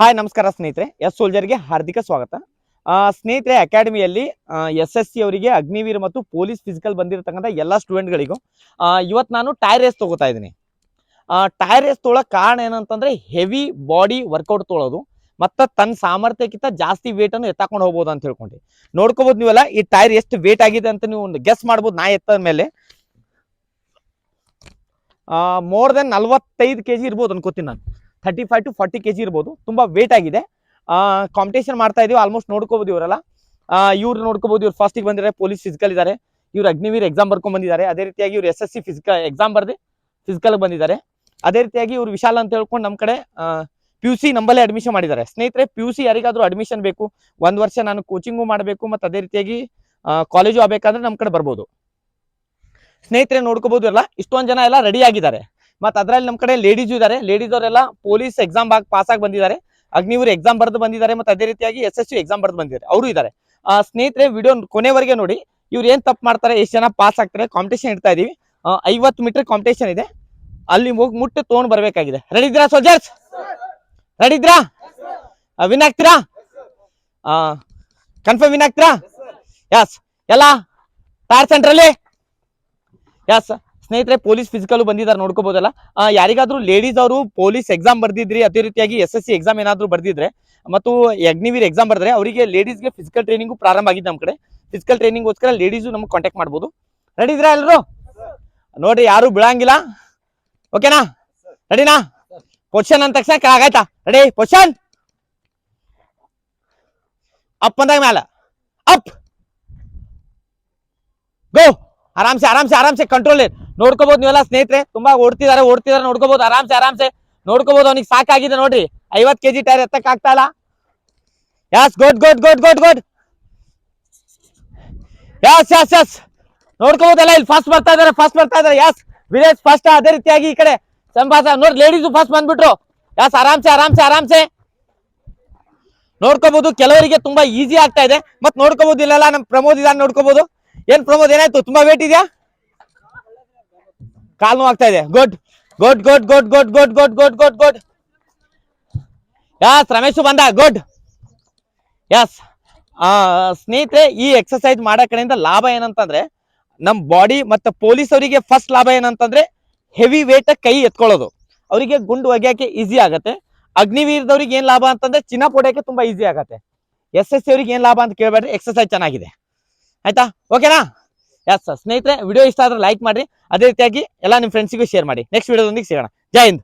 Hi ನಮಸ್ಕಾರ ಸ್ನೇಹಿತರೆ. S ಸೋಲ್ಜರ್ಗೆ ಹಾರ್ದಿಕ ಸ್ವಾಗತ. ಸ್ನೇಹಿತರೆ ಅಕಾಡೆಮಿಯಲ್ಲಿ ಎಸ್ ಎಸ್ ಸಿ ಅವರಿಗೆ ಅಗ್ನಿವೀರ್ ಮತ್ತು ಪೊಲೀಸ್ ಫಿಸಿಕಲ್ ಬಂದಿರತಕ್ಕಂಥ ಎಲ್ಲ ಸ್ಟೂಡೆಂಟ್ಗಳಿಗೂ ಇವತ್ತು ನಾನು ಟೈರ್ ರೇಸ್ ತೊಗೋತಾ ಇದ್ದೀನಿ. ಟೈರ್ ರೇಸ್ ತೊಗೊಳಕ್ ಕಾರಣ ಏನಂತಂದ್ರೆ ಹೆವಿ ಬಾಡಿ ವರ್ಕೌಟ್ ತೊಗೊಳೋದು ಮತ್ತು ತನ್ನ ಸಾಮರ್ಥ್ಯಕ್ಕಿಂತ ಜಾಸ್ತಿ ವೇಟನ್ನು ಎತ್ತಾಕೊಂಡು ಹೋಗ್ಬೋದು ಅಂತ ಹೇಳ್ಕೊಂಡು. ನೋಡ್ಕೋಬೋದು ನೀವೆಲ್ಲ, ಈ ಟೈರ್ ಎಷ್ಟು ವೇಟ್ ಆಗಿದೆ ಅಂತ ನೀವು ಒಂದು ಗೆಸ್ ಮಾಡ್ಬೋದು, ನಾ ಎತ್ತದ ಮೇಲೆ. ಮೋರ್ ದೆನ್ ನಲ್ವತ್ತೈದು ಕೆ ಜಿ ಇರ್ಬೋದು ಅನ್ಕೋತೀನಿ ನಾನು. Thirty five to forty K G ಇರ್ಬೋದು. ತುಂಬ ವೇಟ್ ಆಗಿದೆ. ಕಾಂಪಿಟೇಷನ್ ಮಾಡ್ತಾ ಇದೀವಿ ಆಲ್ಮೋಸ್ಟ್ ನೋಡ್ಕೋಬೋದು ಇವರೆಲ್ಲ. ಇವ್ರು ನೋಡ್ಕೋಬೋದು, ಇವ್ರು ಫಸ್ಟಿಗೆ ಬಂದಿದ್ದಾರೆ ಪೊಲೀಸ್ ಫಿಸಿಕಲ್ ಇದ್ದಾರೆ ಇವ್ರು ಅಗ್ನಿವೀರ್ ಎಕ್ಸಾಮ್ ಬರ್ಕೊಂಡ್ ಬಂದಿದ್ದಾರೆ. ಅದೇ ರೀತಿಯಾಗಿ ಇವ್ರು S S C physical exam ಬರ್ದು ಫಿಸಿಕಲ್ ಬಂದಿದ್ದಾರೆ. ಅದೇ ರೀತಿಯಾಗಿ ಇವ್ರು ವಿಶಾಲ್ ಅಂತ ಹೇಳ್ಕೊಂಡು ನಮ್ಮ ಕಡೆ ಪಿ ಯು ಸಿ ನಂಬಲ್ಲೇ ಅಡ್ಮಿಷನ್ ಮಾಡಿದ್ದಾರೆ. ಸ್ನೇಹಿತರೆ ಪಿ ಯು ಸಿ ಯಾರಿಗಾದ್ರೂ ಅಡ್ಮಿಷನ್ ಬೇಕು, ಒಂದು ವರ್ಷ ನಾನು ಕೋಚಿಂಗು ಮಾಡಬೇಕು, ಮತ್ತು ಅದೇ ರೀತಿಯಾಗಿ ಕಾಲೇಜು ಆಗಬೇಕಾದ್ರೆ ನಮ್ಮ ಕಡೆ ಬರ್ಬೋದು. ಸ್ನೇಹಿತರೆ ನೋಡ್ಕೋಬಹುದು ಎಲ್ಲ? ಇಷ್ಟೊಂದು ಜನ ಎಲ್ಲ ರೆಡಿ ಆಗಿದ್ದಾರೆ. ಮತ್ತು ಅದರಲ್ಲಿ ನಮ್ಮ ಕಡೆ ಲೇಡೀಸ್ ಇದ್ದಾರೆ ಲೇಡೀಸ್ ಅವರೆಲ್ಲ ಪೊಲೀಸ್ ಎಕ್ಸಾಮ್ ಪಾಸ್ ಆಗಿ ಬಂದಿದ್ದಾರೆ ಅಗ್ನಿವೀರ್ ಎಕ್ಸಾಮ್ ಬರೆದು ಬಂದಿದ್ದಾರೆ ಮತ್ತೆ ಅದೇ ರೀತಿಯಾಗಿ ಎಸ್ ಎಸ್ ಎಕ್ಸಾಮ್ ಬರೆದು ಬಂದಿದ್ದಾರೆ ಅವರು ಇದ್ದಾರೆ ಸ್ನೇಹಿತರೆ ವಿಡಿಯೋ ಕೊನೆವರೆಗೆ ನೋಡಿ. ಇವ್ರು ಏನ್ ತಪ್ಪು ಮಾಡ್ತಾರೆ, ಎಷ್ಟು ಜನ ಪಾಸ್ ಆಗ್ತಾರೆ ಕಾಂಪಿಟೇಷನ್ ಇಡ್ತಾ ಇದೀವಿ. ಐವತ್ತು ಮೀಟರ್ ಕಾಂಪಿಟೇಷನ್ ಇದೆ. ಅಲ್ಲಿ ಹೋಗಿ ಮುಟ್ಟು ತೊಗೊಂಡು ಬರಬೇಕಾಗಿದೆ. ರೆಡಿ ಇದ್ರಾ ಸೋಲ್ಜರ್ಸ್ ರೆಡಿ ಇದ್ರಾ ವಿನ್ ಆಗ್ತೀರಾ? ಕನ್ಫರ್ಮ್ ವಿನ್ ಆಗ್ತೀರಾ? ಯಸ್ ಎಲ್ಲ? ಟೈರ್ ಸೆಂಟ್ರಲ್ಲಿ ಯಸ್ ಸ್ನೇಹಿತರೆ ಪೊಲೀಸ್ ಫಿಸಿಕಲ್ ಬಂದಿದ್ದಾರೆ ನೋಡ್ಕೋಬಹುದಲ್ಲ ಯಾರಿಗಾದ್ರೂ ಲೇಡೀಸ್ ಅವರು ಪೊಲೀಸ್ ಎಕ್ಸಾಮ್ ಬರ್ದಿದ್ರಿ, ಅದೇ ರೀತಿಯಾಗಿ ಎಸ್ ಎಸ್ ಸಿ ಎಕ್ಸಾಮ್ ಏನಾದ್ರು ಬರ್ದಿದ್ರೆ, ಮತ್ತು ಅಗ್ನಿವೀರ್ ಎಕ್ಸಾಮ್ ಬರ್ದ್ರೆ, ಅವರಿಗೆ ಲೇಡೀಸ್ಗೆ ಫಿಸಿಕಲ್ ಟ್ರೈನಿಂಗು ಪ್ರಾರಂಭ ಆಗಿದೆ ನಮ್ಮ ಕಡೆ. ಫಿಸಿಕಲ್ ಟ್ರೈನಿಂಗ್ಗೋಸ್ಕರ ಲೇಡೀಸು ನಮ್ಗೆ ಕಾಂಟ್ಯಾಕ್ಟ್ ಮಾಡ್ಬೋದು. ರೆಡಿ ಇದ್ರಾ ಎಲ್ಲರೂ ನೋಡ್ರಿ ಯಾರು ಬಿಳಂಗಿಲ್ಲ. ಓಕೆನಾ ರೆಡಿನಾ ಪೊಸಿಷನ್ ಅಂದ ತಕ್ಷಣ ಕೆಳಗಾಯ್ತಾ ರೆಡಿ ಪೊಸಿಷನ್ ಅಪ್ ಅಂದಾಗ ಮ್ಯಾಲ. ಅಪ್ ಗೋ ಆರಾಮ್ಸೆ ಆರಾಮ್ಸೆ ಆರಾಮ್ಸೆ ಕಂಟ್ರೋಲ್ ನೋಡ್ಕೋಬಹುದು ನೀವೆಲ್ಲ ಸ್ನೇಹಿತರೆ, ತುಂಬಾ ಓಡ್ತಿದಾರೆ ಓಡ್ತಿದಾರೆ ನೋಡ್ಕೋಬಹುದು ಆರಾಮ್ಸೆ ಆರಾಮ್ಸೆ. ನೋಡ್ಕೋಬಹುದು ಅವ್ನಿಗೆ ಸಾಕಾಗಿದೆ ನೋಡ್ರಿ. ಐವತ್ ಕೆಜಿ ಟೈರ್ ಎತ್ತಕ್ ಆಗ್ತಾ ಇಲ್ಲ. Yes good good good good good yes yes yes ನೋಡ್ಕೋಬಹುದಲ್ಲ ಇಲ್ಲಿ ಫಸ್ಟ್ ಬರ್ತಾ ಇದಾರೆ ಫಸ್ಟ್ ಬರ್ತಾ ಇದಾರೆ. ಯಾಸ್ ವಿಲೇಜ್ ಫಸ್ಟ್ ಅದೇ ರೀತಿಯಾಗಿ ಈ ಕಡೆ ಸಂಭಾಸ ನೋಡಿ ಲೇಡೀಸು ಫಸ್ಟ್ ಬಂದ್ಬಿಟ್ರು. ಯಾಸ್ ಆರಾಮ್ಸೆ ಆರಾಮ್ಸೆ ಆರಾಮ್ಸೆ. ನೋಡ್ಕೋಬಹುದು ಕೆಲವರಿಗೆ ತುಂಬಾ ಈಸಿ ಆಗ್ತಾ ಇದೆ. ಮತ್ ನೋಡ್ಕೋಬಹುದು ಇಲ್ಲೆಲ್ಲ ನಮ್ ಪ್ರಮೋದ್ ಇದಾನೆ ನೋಡ್ಕೋಬಹುದು ಏನ್ ಪ್ರಮೋದ್, ಏನಾಯ್ತು? ತುಂಬಾ ವೇಟ್ ಇದೆಯಾ? ಕಾಲ್ ಆಗ್ತಾ ಇದೆ. Good good good good good good good good good good yes Ramesh ಬಂದ. ಗುಡ್ ಯಸ್ ಸ್ನೇಹಿತರೆ, ಈ ಎಕ್ಸರ್ಸೈಜ್ ಮಾಡೋ ಕಡೆಯಿಂದ ಲಾಭ ಏನಂತಂದ್ರೆ, ನಮ್ ಬಾಡಿ ಮತ್ತೆ ಪೊಲೀಸ್ ಅವರಿಗೆ ಫಸ್ಟ್ ಲಾಭ ಏನಂತಂದ್ರೆ ಹೆವಿ ವೇಟ್ ಕೈ ಎತ್ಕೊಳ್ಳೋದು. ಅವರಿಗೆ ಗುಂಡು ಒಗ್ಯಾಕೆ ಈಸಿ ಆಗತ್ತೆ. ಅಗ್ನಿವೀರದವ್ರಿಗೆ ಏನ್ ಲಾಭ ಅಂತಂದ್ರೆ, ಚಿನ್ನ ಪೊಡೆಯಕ್ಕೆ ತುಂಬಾ ಈಸಿ ಆಗತ್ತೆ. ಎಸ್ ಎಸ್ ಸಿ ಅವ್ರಿಗೆ ಏನ್ ಲಾಭ ಅಂತ ಕೇಳಬೇಡ್ರಿ ಎಕ್ಸರ್ಸೈಜ್ ಚೆನ್ನಾಗಿದೆ. ಆಯ್ತಾ? ಓಕೆನಾ ಎಸ್ ಸ್ನೇಹಿತರೆ, ವಿಡಿಯೋ ಇಷ್ಟ ಆದ್ರೆ ಲೈಕ್ ಮಾಡಿ ಅದೇ ರೀತಿಯಾಗಿ ಎಲ್ಲ ನಿಮ್ಮ ಫ್ರೆಂಡ್ಸಿಗೂ ಶೇರ್ ಮಾಡಿ. ನೆಕ್ಸ್ಟ್ ವಿಡಿಯೋದೊಂದಿಗೆ ಸಿಗೋಣ. ಜೈ ಹಿಂದ್.